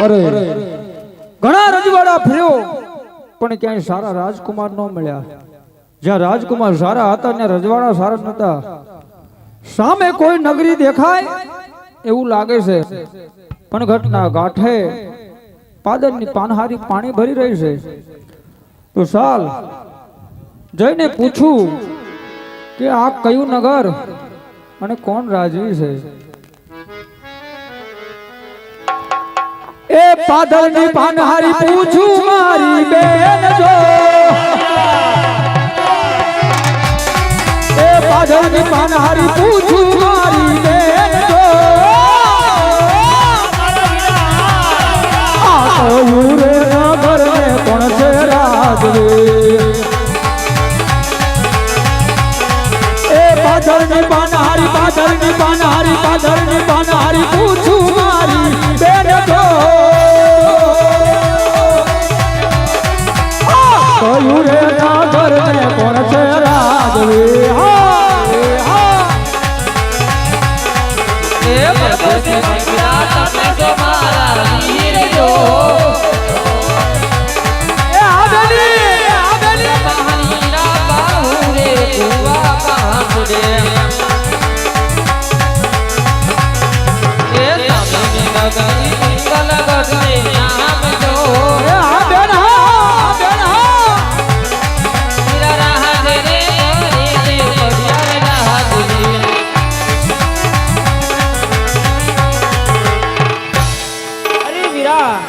અરે, ઘણા રજવાડા ફર્યો, પણ ક્યાંય સારા રાજકુમાર ન મળ્યા. જ્યાં રાજકુમાર સારા હતા ને રજવાડા સારા નતા સામે કોઈ નગરી દેખાય એવું લાગે છે. પણ ઘટના ગાંઠે પાદરની પાનહારી પાણી ભરી રહી છે. તો સાલ, જઈને પૂછું કે આ કયું નગર અને કોણ રાજવી છે? એ પાદળની પાનહારી પૂછું મારી બેન જો એ પાદળની પાનહારી પૂછું મારી બેન જો આ કયું રે ને કોણ છે રાજવી એ પાદળની પાનહારી પાદળની પાનહારી પાદળની પાનહારી પૂછું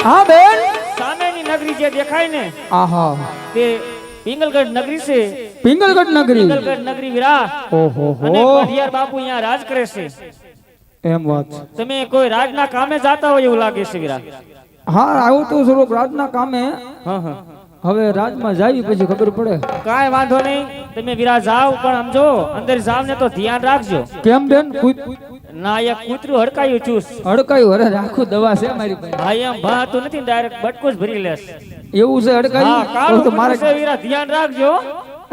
હા બેન? સામેની નગરી જે દેખાય ને આહા. તે પિંગલગઢ નગરી છે. પિંગલગઢ નગરી? પિંગલગઢ નગરી વિરા ઓહો અને હો પઢિયાર બાપુ અહીંયા રાજ કરે છે. એમ વાત. તમે કોઈ રાજના કામે જાતા હોય એવું લાગે છે વિરા હા આવું તો સ્વરૂપ રાજના કામે. હા હા. હવે રાજમાં જાવી પછી ખબર પડે. કાંઈ વાંધો નહીં. તમે વિરા જાઓ પણ આમ જો અંદર જાવ ને તો ધ્યાન રાખજો. કેમ બેન? ના એક કૂતરું હડકાયું ચૂસ હડકાયું? અરે આખું દવા છે મારી પાસે. હા એમ ભાતું નથી ડાયરેક્ટ બટકો જ ભરી લેશ. એવું છે હડકાયું? તો મારે વીરા ધ્યાન રાખજો.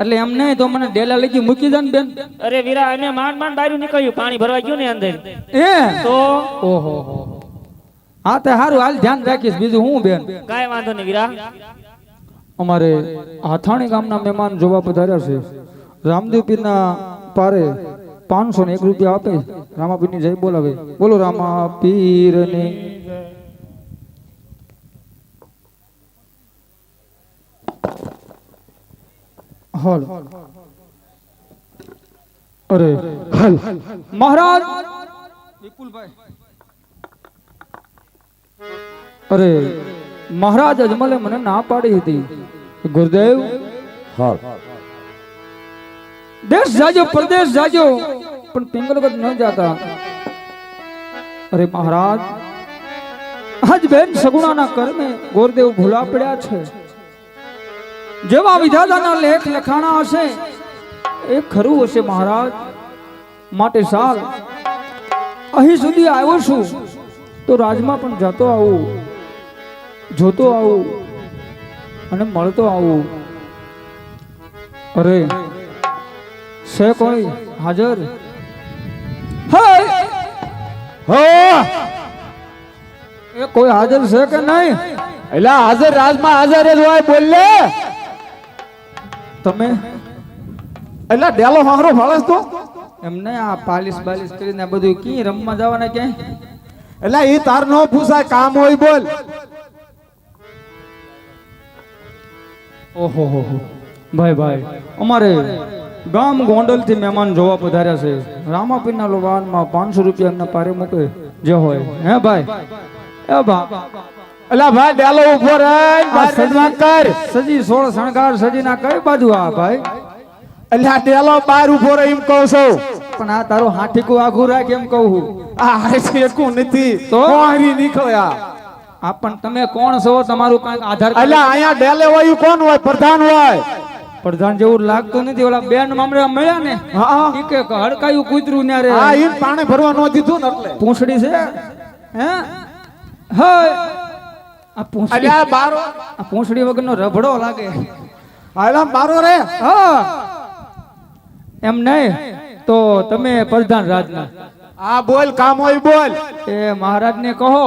એટલે એમ નહીં તો મને ડેલા લઈ મૂકી દે ને બેન. અરે વીરા એને માંડ માંડ બાયરું નીકળ્યું પાણી ભરવા ગયું ને અંદર. એ? તો? ઓહો હો હા. તે સારું હાલ ધ્યાન રાખીશ. બીજું હું બેન? કાંઈ વાંધો નહીં વીરા. અમારે હાથાણી ગામના મહેમાન જોવા પધાર્યા છે. રામદેવ પીરના પારે પાંચસો ને એક રૂપિયા આપે. રામાપીરની જય બોલાવે. બોલો રામા પીરની હાલ. અરે હાલ. મહારાજ! અરે મહારાજ અજમલે મને ના પાડી હતી. ગુરુદેવ? દેશ જાજો, પ્રદેશ જાજો. પણ પિંગલગઢ ન જાતા. અરે મહારાજ, આજ બેન સગુણાના કર્મે ગોરદેવ ભૂલા પડ્યા છે. જેવા વિધાતાના લેખ લખાણા હશે, એ ખરું હશે મહારાજ. માટે સાલ, અહીં સુધી આવ્યો છું, તો રાજમાં પણ જતો આવું, જોતો આવું, અને મળતો આવું. અરે છે કોઈ? હાજર? એ કોઈ હાજર છે કે નહીં? એટલે હાજર રાજમાં હાજર જ હોય બોલે તમે? એટલે ડેલો હારો ફાળસ તો? એમને આ પાલિશ બાલિશ કરીને બધું કી રમવા જવાના ક્યાંય? એટલે એ તાર નો પૂછાય કામ હોય બોલ. ઓહો હો હો. ભાઈ ભાઈ અમારે ગામ ગોંડલથી મહેમાન જોવા પધાર્યા છે. રામાપીરના લોવાનમાં પાંચસો રૂપિયા એમના પારે મૂકે જે હોય. હે ભાઈ? એ ભા એટલે ભાઈ ડેલો ઊભો રે આ સજવા કર. સજી સોળ શણગાર સજીના કઈ બાજુ આ ભાઈ? આ ડેલો બાર ઊભો રે એમ કહું છું. પણ આ તારું હાઠીકું આઘું રાખ એમ કહું. આ હાથી એકું નથી. તો? કોહરી નીકળ્યા આ. પણ તમે કોણ છો? તમારું કાંઈક આધાર એટલે અહીંયા ડેલે હોય કોણ હોય? પ્રધાન હોય. પ્રધાન જેવું લાગતું નથી. ઓલા બેન મામલે મળ્યા ને હા ઈ કે હડકાયું કૂતરું ન્યારે. હા ઈ પાણી ભરવા ન દીધું ને એટલે. પૂંછડી છે? હે? હય આ પૂંછડી એટલે આ બારો આ પૂંછડી વગરનો રભડો લાગે. આલા બારો રે. હા. એમ નહીં તો તમે પ્રધાન રાજના. આ બોલ કામ હોય બોલ. એ મહારાજને કહો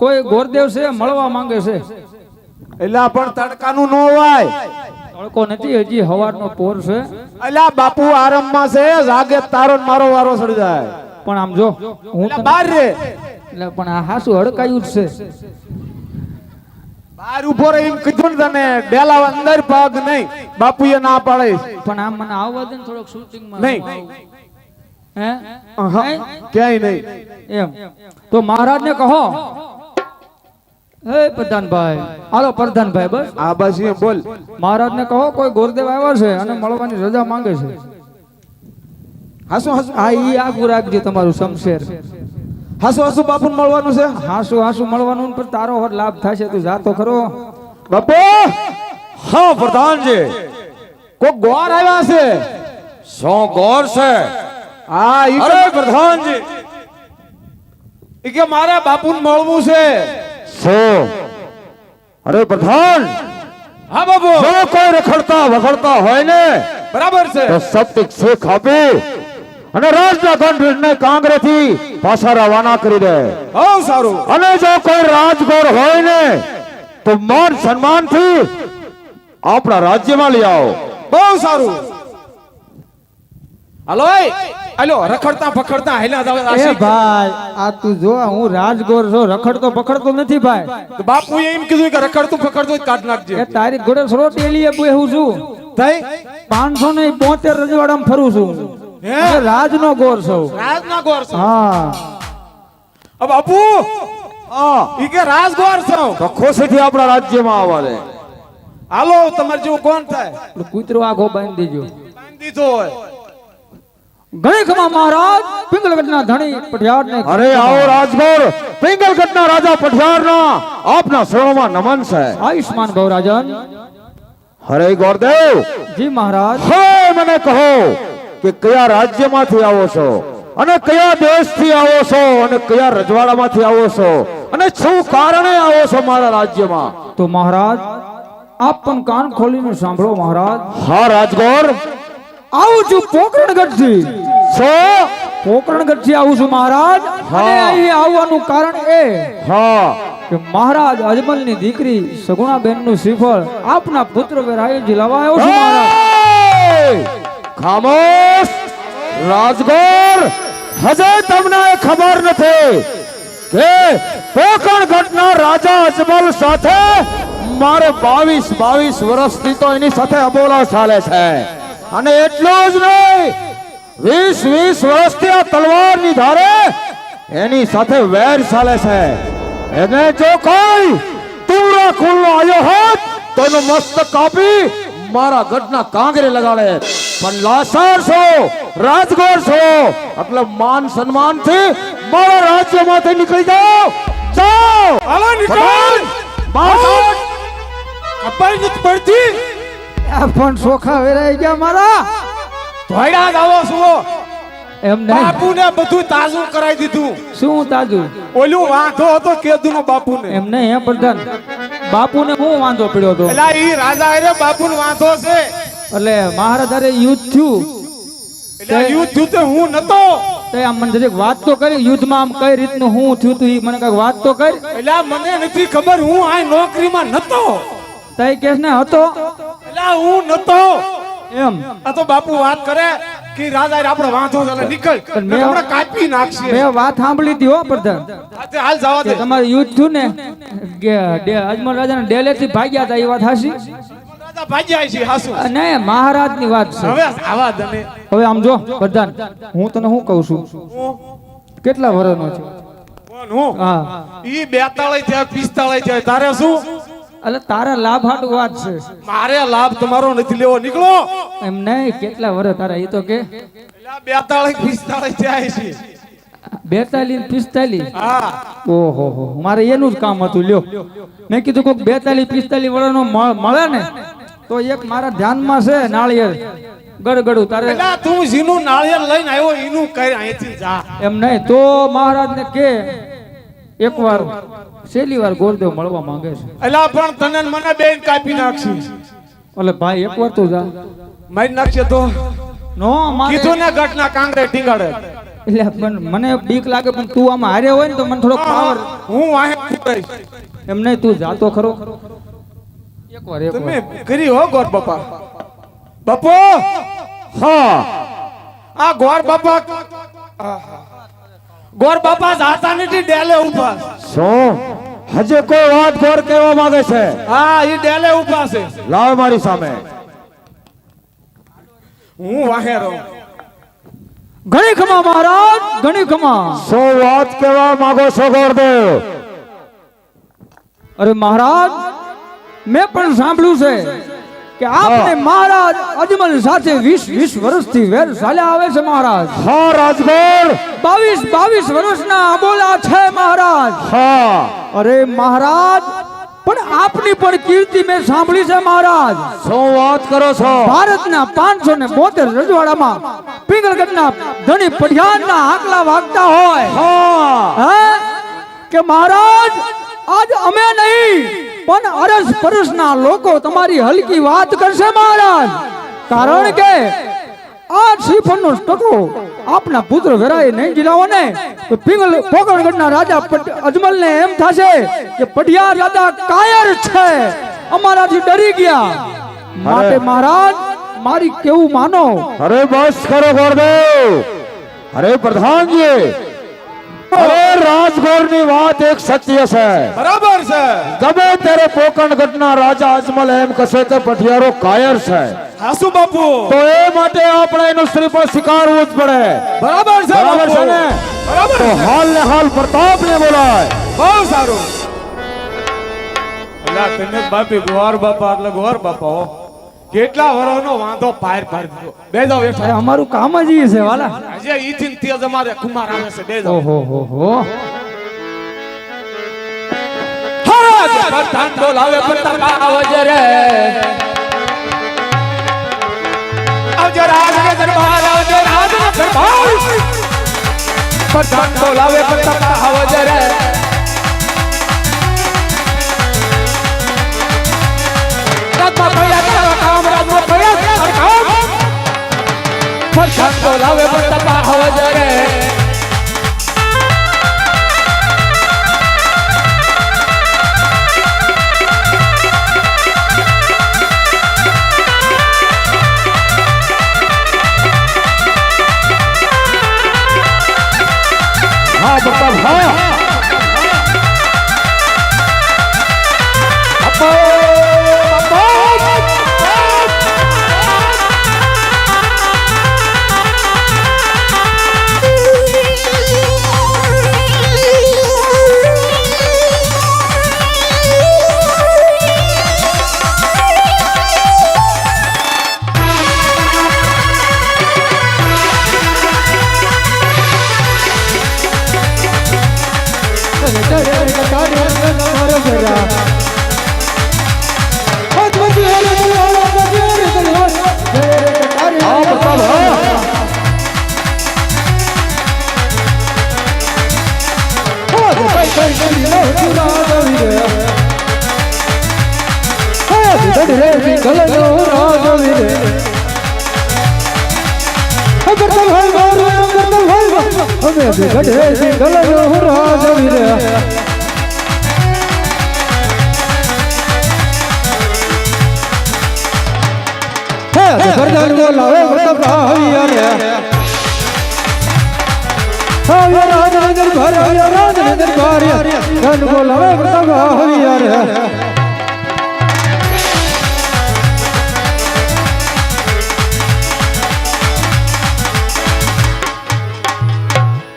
કોઈ ગોરદેવ છે મળવા માંગે છે? એલા પણ તડકાનું ન હોય. તડકો નથી હજી હવારનો પોર છે. અલ્યા બાપુ આરામમાં છે જાગે તારો મારો વારો સડી જાય. પણ આમ જો હું બહાર રે. એટલે પણ આ હાસુ હડકાયું જ છે. બહાર ઊભો રહી એમ કીધું ને તને ડેલા અંદર પગ નહીં. બાપુએ ના પાડે. પણ આમ મને આવવા દે ને થોડોક શૂટિંગમાં નહીં. હે? ક્યાંય નહીં. એમ. તો મહારાજને કહો. હે પ્રધાનભાઈ. હાલો પ્રધાનભાઈ બસ. આ બસ બોલ. મહારાજને કહો કોઈ ગોરદેવ આવ્યો છે અને મળવાની રજા માંગે છે. હાસુ હાસુ. આ ઈ આગું રાખજો તમારું શમશેર. હાસુ હાસુ બાપુ મળવાનું છે? હાસુ હાસુ મળવાનું પણ તારો હર લાભ થશે તું જાતો ખરો. બાપુ! હા પ્રધાનજી. કોઈ ગોર આવ્યા છે? શું ગોર છે? હા ઈ પ્રધાનજી. કે મારા બાપુને મળવું છે. શું અરે પ્રધાન હા બાબુ। જો કોઈ રખડતા વખડતા હોય ને બરાબર છે। તો સપ્તિક શેખ આપી અને રાજના ગંઢને કાંગરેથી પાછા રવાના કરી દે। હો સારું। અને જો કોઈ રાજગોર હોય ને તો માન સન્માનથી આપણા રાજ્યમાં લઈ આવો। બહુ સારું। હાલો હલો રખડતા પકડતા હેલા જાવ એ ભાઈ આ તું જો હું રાજગોર છો રખડતો ભખડતો નથી ભાઈ. બાપુ એમ કીધું કે રખડતું પકડતું જ કાઢ એ નાખજે તારી ઘોડે સરોટ એલીએ બેહું છું. થઈ પાંચસો ને બોતેર રજવાડામાં ફરું છું. હે? રાજનો ગોર છો. રાજનો ગોર છો. હા. બાપુ! હા. ઈ કે રાજગોર છો. તો ખુશીથી આપણા રાજ્યમાં આવવા દે હાલો તમારે જેવું કોણ થાય? કૂતરો આખો બાંધી દેજો. બાંધી દીધો હોય. ઘણી મહારાજ પિંગલગઢના ધણી પટિયાળને અરે આવો રાજગોર પિંગલગઢના રાજા પઠિયારના આપના શરણોમાં નમન છે. આયુષ્માન ગૌરાજન. હરે ગોરદેવ. જી મહારાજ. હે મને કહો કે કયા રાજ્યમાંથી આવો છો? અને કયા દેશથી આવો છો? અને કયા રજવાડામાંથી આવો છો? અને શું કારણે આવો છો મારા રાજ્યમાં? તો મહારાજ આપ પણ કાન ખોલીને સાંભળો મહારાજ. હા રાજગોર આવું છું પોકરણગઢથી સો પોકરણગઢથી આવું છું મહારાજ. અને અહીં આવવાનું કારણ એ હા. કે મહારાજ અજમલની દીકરી સગુણાબેનનું શ્રીફળ આપના પુત્ર વેરાએ જીલાવા આવ્યો છું મહારાજ. ખામોશ રાજગોર હજે તમને ખબર નથી કે પોકણગઢના રાજા અજમલ સાથે મારે બાવીસ બાવીસ વર્ષથી તો એની સાથે અબોલા ચાલે છે. અને એટલું જ નહીં વીસ વીસ વર્ષથી આ તલવારની ધારે એની સાથે વેર ચાલે છે. એને જો કોઈ તુરા ખુલ્લો આવ્યો હોત તો એનું મસ્તક કાપી મારા ગઢના કાંગરે લગાડે. પણ લાસાર છો રાજગોર છો એટલે માન સન્માનથી મારા રાજ્યમાંથી નીકળી જાઓ. જાઓ. હાલો નીકળ જાઓ. ખબર નથી પડતી. પણ સોખા વેરાઈ ગયા મારા. ધોયડા આવો છો. એમ નહીં. બાપુને બધું તાજું કરાવી દીધું. શું તાજું? ઓલું વાંધો હતો કેદુનો બાપુને. એમ નહીં હે પ્રધાન? બાપુને હું વાંધો પડ્યો હતો? એલા ઈ રાજા અરે બાપુને વાંધો છે. એટલે મહારાજ અરે યુદ્ધ થયું. એટલે યુદ્ધ થયું તો હું નતો. તે આમ મને જરીક વાત તો કરી યુદ્ધમાં આમ કઈ રીતનું હું થયું તું મને કંઈક વાત તો કરી. એટલે મને નથી ખબર હું આ નોકરીમાં નતો. તઈ કેસ ને હતો. એટલે હું નતો. એમ. આ તો બાપુ વાત કરે કે રાજા આપણે વાંધો ચાલે નીકળ. પણ મેં- આપણે કાપી નાખશે. મેં વાત સાંભળી હતી હો પ્રધાન. આજે હાલ જવા દે. તમારું યુદ્ધ થયું ને કે અજમલ રાજા ડેલે થી ભાગ્યા હતા એ વાત હાસી રાજા ભાગ્યા છે નહીં મહારાજની વાત છે. હવે આમ જો પ્રધાન હું તને શું કહું છું? કેટલા વર્ષનો છે? કોણ હું. ઈ 42 થયા 45 થયા તારે શું? એટલે તારા લાભ હાટુ વાત છે. મારે લાભ તમારો નથી લેવો. નીકળો. એમ નહીં કેટલા વર્ષ તારા એ તો કે? 42 45 થયા છે. બેતાલીસ પિસ્તાલીસ? ઓહો હો મારે એનું જ કામ હતું લ્યો. મેં કીધું કોઈક બેતાલીસ પિસ્તાલીસ વર્ષનો મળે ને તો એક મારા ધ્યાનમાં છે નાળિયેર. ગડગડું તારે તું જીનું નાળિયેર લઈને આવ્યો એનું કઈ અહીંથી જા. એમ નહીં તો મહારાજને કે એકવાર છેલ્લી વાર ગોરદેવ મળવા માંગે છે. એટલે પણ તને મને બેન કાપી નાખશી. એટલે ભાઈ એકવાર તો જા. મારી નાખશે તો? નો કીધું ને ઘટના કાંગરે ટીંગાડે એટલે પણ મને બીક લાગે પણ તું આમાં હારે હોય ને તો મને થોડો પાવર હું વાહે એમ નહીં તું જાતો ખરો. એકવાર એકવાર. તમે કરી હો ગોર બાપા? બાપો? હા. આ ગોર બાપા આહા. ગોર બાપા જાતા નથી ડેલે ઊભા શું? હજે કોઈ વાત ગોર કહેવા માંગે છે? હા એ ડેલે ઊભા છે. લાવ મારી સામે. હું વાહેરો ઘણી ખમા મહારાજ ઘણી ખમા સો વાત કહેવા માંગો છો ગોરદેવ? અરે મહારાજ મેં પણ સાંભળ્યું છે. કે આપને મહારાજ અજમલ સાથે વીસ વીસ વર્ષથી વેર ચાલ્યા આવે છે મહારાજ. હા રાજગોર બાવીસ બાવીસ વર્ષના અબોલા છે મહારાજ. હા. અરે મહારાજ પણ આપની પણ કીર્તિ મેં સાંભળી છે મહારાજ. શું વાત કરો છો? ભારતના પાંચસો ને બોતેર રજવાડામાં પિંગળગઢના ધણી પઢિયારના આંકલા વાગતા હોય. હા. હે? કે મહારાજ આજ અમે નહીં પણ અરસ પરસના લોકો તમારી હલકી વાત કરશે મહારાજ. કારણ કે આ શ્રીફળનો ટકો આપના પુત્ર વેરાએ નહીં જીલાવો ને તો પિંગલ પોકરણગઢના રાજા અજમલને એમ થશે કે પઢિયાર રાજા કાયર છે. અમારાથી ડરી ગયા. માટે મહારાજ મારી કેવું માનો? અરે બસ કરો ગોરદેવ. અરે પ્રધાનજી અરે રાજગોરની વાત એક સત્ય છે. બરાબર છે. ગમે ત્યારે પોકણગઢના રાજા અજમલ એમ કહેશે કે પઠિયારો કાયર છે. હાસુ બાપુ? તો એ માટે આપણે એનું શ્રીફળ સ્વીકારવું જ પડે. બરાબર છે બરાબર છે ને? બરાબર તો હાલ ને હાલ પ્રતાપ ને બોલાય. બહુ સારું. બાપી ગોર બાપા એટલે ગોર બાપા હો. કેટલા વરોનો વાંધો પાર પાર દીધો. બે જાવ બેઠા અમારું કામ જ ઈ છે વાલા. આજે ઈ થી ને તેજ અમારે કુમાર આવે છે બે જાવ ઓહો હો હો હરાજ પ્રધાન બોલાવે પ્રતાપ આવજ રે. આવજ રાજ કે દરબાર આવજ રાજ કે દરબાર. પ્રધાન બોલાવે પ્રતાપ આવજ રે. રાજમાં ભૈયા પ્રધાન બોલાવે પ્રતાપ આવજે રે હા પ્રતાપ હા હા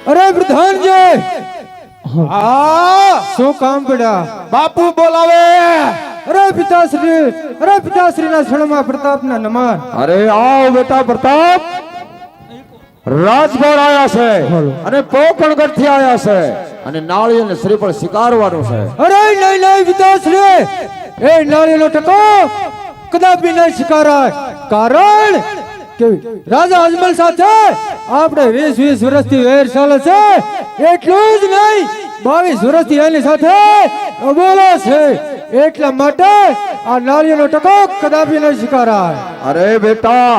અરે પ્રધાનજી હા શું કામ પડ્યા બાપુ બોલાવે અરે પિતાશ્રી અરે પિતાશ્રીના ક્ષણમાં પ્રતાપના નમન અરે આવ બેટા પ્રતાપ રાજગઢ આયા છે અને પોકણગઢથી આયા છે અને નાળી અને શ્રીફળ સ્વીકારવાનું છે. અરે નહીં નહીં પિતાશ્રી એ નાળીનો ટકો કદાપી નહીં સ્વીકારાય. કારણ કે રાજા અજમલ સાથે આપણે વીસ વીસ વર્ષથી વેર ચાલે છે. એટલું જ નહીં બાવીસ વર્ષથી એની સાથે અબોલો છે. એટલા માટે આ નાળીનો ટકો કદાપી નહીં સ્વીકારાય. અરે બેટા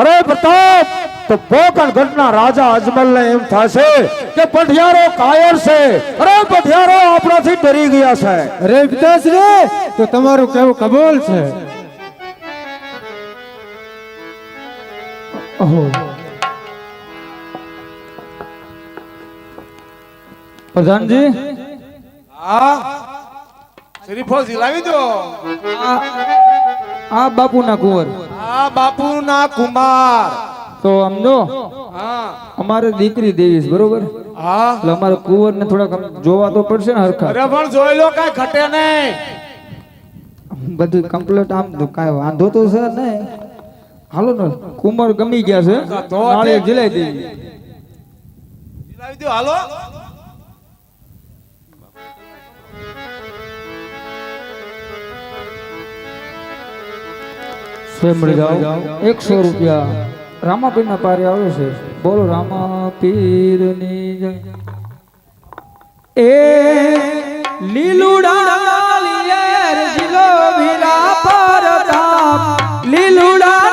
અરે પ્રતાપ! તો પોકણ ઘટના રાજા અજમલને એમ થશે કે પઠિયારો કાયર છે. અરે પઠિયારો આપણાથી ડરી ગયા છે. અરે પિતાશ્રી તો તમારું કેવું કબૂલ છે. ઓહો. પ્રધાનજી. હા. શરીફો લાવી દો. આ આ બાપુના કુંવર. આ બાપુના કુમાર. તો સમજો અમારે દીકરી દેવી છે બરોબર? હા. એટલે અમારે કુંવર ને થોડાક જોવા તો પડશે ને હરખા. અરે પણ જોઈ લો કઈ ઘટે નહીં. બધું કમ્પ્લીટ આમ તો કાંઈ વાંધો તો છે ને હાલો ને કુંવર ગમી ગયા છે. નાળે જીલાઈ દેવી. જીલાવી દો હાલો. સ્વયં જાઓ એકસો રૂપિયા. રામાપીર ના પારે આવે છે. બોલો રામાપીરની જય. એ લીલુડા લીલુડા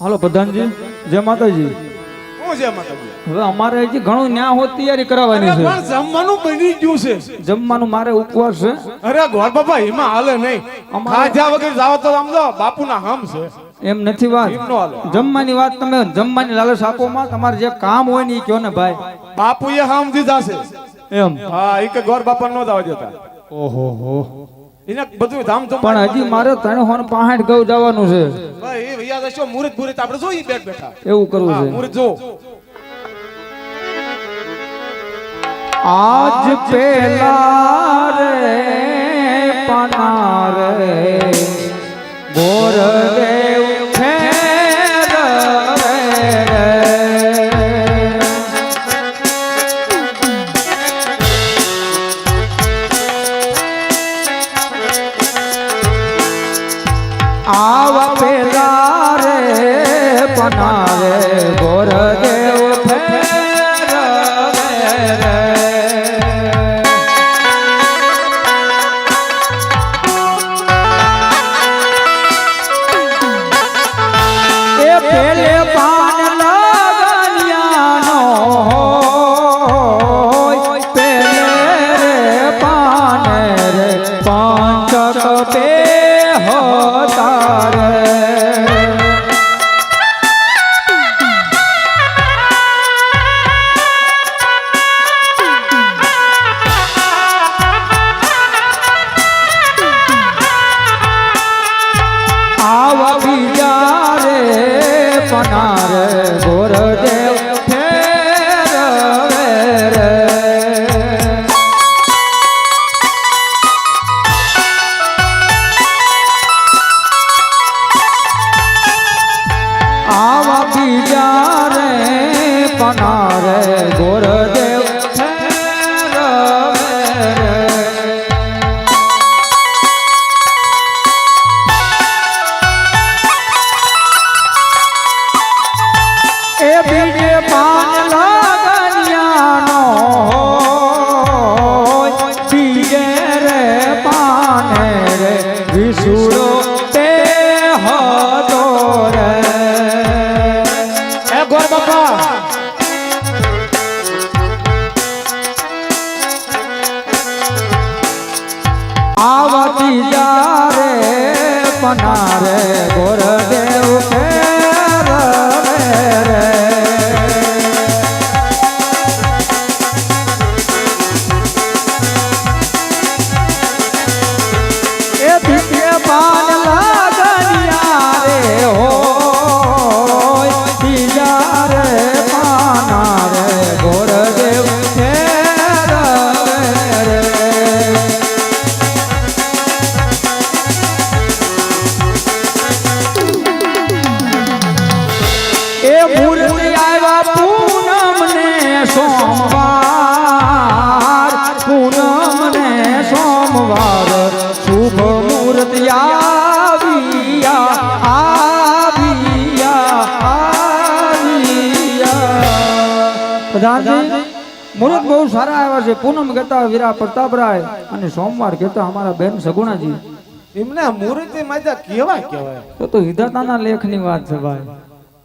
હાલો પ્રધાનજી જય માતાજી. શું છે માતાજી. હવે અમારે હજી ઘણું ન્યા હોત તૈયારી કરાવવાની છે. પણ જમવાનું બની ગયું છે. જમવાનું મારે ઉપવાસ છે. અરે ગોર બાપા એમાં હાલે નહીં. ખાજા વગર જાવ તો આમ જો બાપુના હમ છે. એમ નથી વાત. જમવાની વાત તમે જમવાની લાલચ આપો માં. તમારે જે કામ હોય ને એ કયો ને ભાઈ. બાપુ એ હમ દીધા છે એમ. હા એ કે ગોર બાપા નો જવા દેતા. ઓહો હો. એને બધું ધામ ધૂમ પણ હજી મારે ત્રણ હોન પાહાઠ ગૌ જવાનું છે. ભાઈ એ ભૈયા આપણે જોઈ બેઠ બેઠા. એવું કરવું છે. મુહૂર્ત જો. આજ પેલા રે પના રે ગોરદેવ આવા બીજા રે પનાર ગોરડે પનારે ગોરદેવ પ્રધાનજી મુહૂર્ત બહુ સારા આવ્યા છે. પૂનમ કહેતા વીરા પ્રતાપરાય અને સોમવાર કહેતા અમારા બેન સગુણાજી. એમને મૂર્તિ માતા કેવા કહેવાય? તો તો વિધાતાના લેખની વાત છે ભાઈ.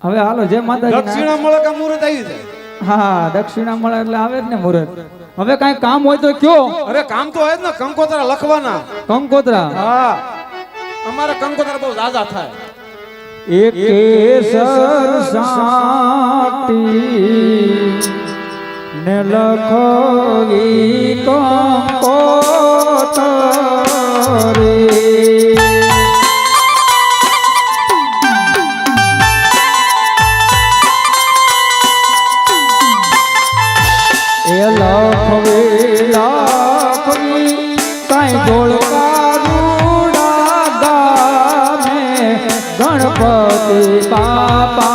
હવે હાલો જે માતા દક્ષિણા મળે કે મુરત આવી જાય? હા દક્ષિણા મળે એટલે આવે જ ને મુહૂર્ત હવે કઈ કામ હોય તો કયો? અરે કામ તો હોય જ ને કંકોત્રા લખવાના. કંકોત્રા? હા. અમારે કંકોત્રા બહુ દાદા થાય. એક કેસર સાટી ને લખવી કંકોતરી એ લખવી લખવી કાંઈ ગામે ગણપતિ બાપાનો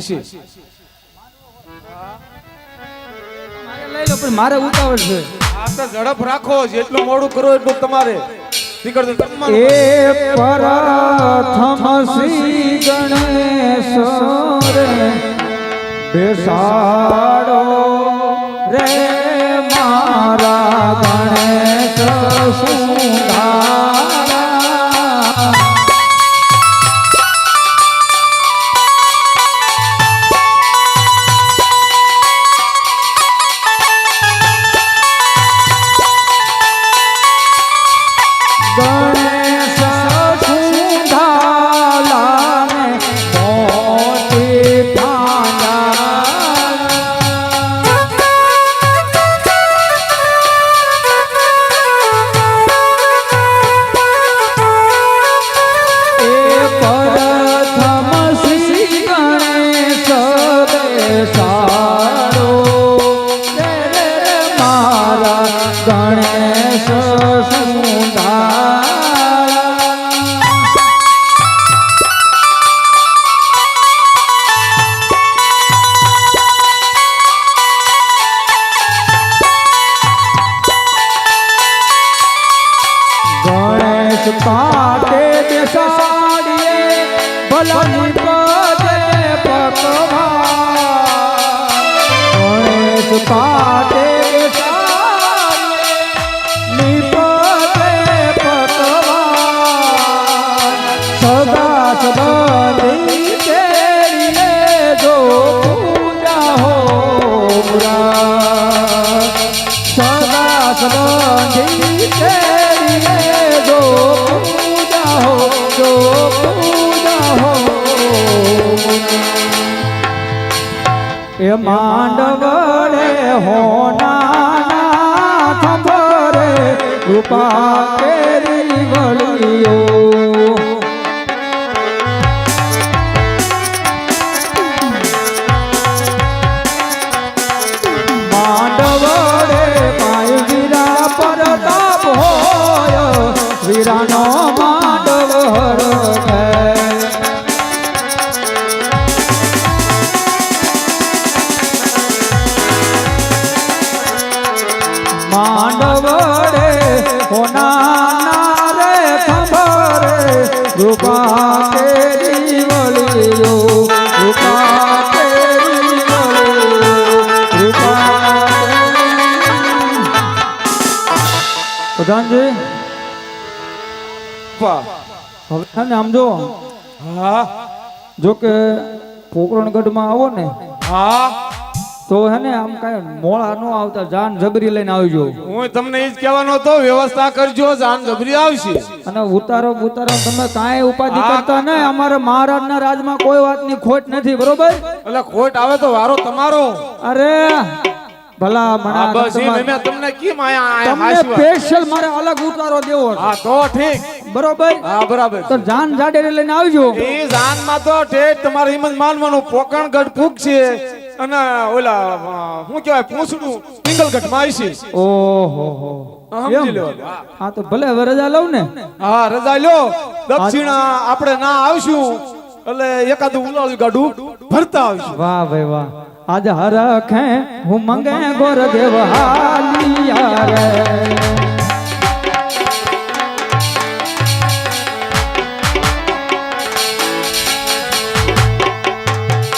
થાશી લઈ લો પણ મારે ઉતાવળ છે. આ તો ઝડપ રાખો જેટલું મોડું કરો એટલું તમારે. એ પ્રથમ શ્રી ગણેશ બેસાડો રે. રૂપા કેરી વળીઓ માંડવડે પાય વીરા હોય વીરાનો હવે છે ને આમ જો. હા. જો કે પોકરણગઢમાં આવો ને હા. તો હે ને આમ કાંઈ મોળા ન આવતા જાન જબરી લઈને આવજો. હું તમને એ જ કહેવાનો હતો વ્યવસ્થા કરજો જાન જબરી આવશે. અને ઉતારો ઉતારો તમે કાંઈ ઉપાધિ. કરતા નહીં અમારે મહારાજના રાજમાં કોઈ વાતની ખોટ નથી બરોબર? એટલે ખોટ આવે તો વારો તમારો. અરે ભલા મણા બસ મેં તમને કેમ આયા તમને સ્પેશિયલ મારે અલગ ઉતારો દેવો હા તો ઠીક. બરોબર? હા બરાબર. તો જાન જાડે લઈને આવજો. એ જાનમાં તો ઠેઠ તમારે હિંમત માનવાનું. માનવાનું પોકણગઢ ફૂક છે અને ઓલા હું કહેવાય પૂંછડું પિંગલગઢમાં આવી છે. ઓહો હા. હા. તો ભલે હવે રજા લઉં ને. હા રજા લ્યો દક્ષિણા આપણે ના આવશું. એટલે એકાદું ઉલાળ્યું ગાડું ભરતા આવશું. વાહ ભાઈ વાહ. આજ હરખે હું મંગે ગોરદેવ હાલિયા રે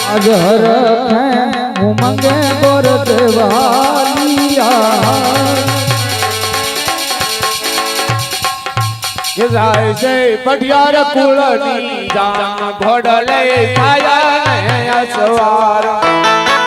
આજ હરખે હું મંગે ગોરદેવ હાલિયા કે જાય છે પટિયાર કુળની જાન ઘોડલે છાયા ને સવાર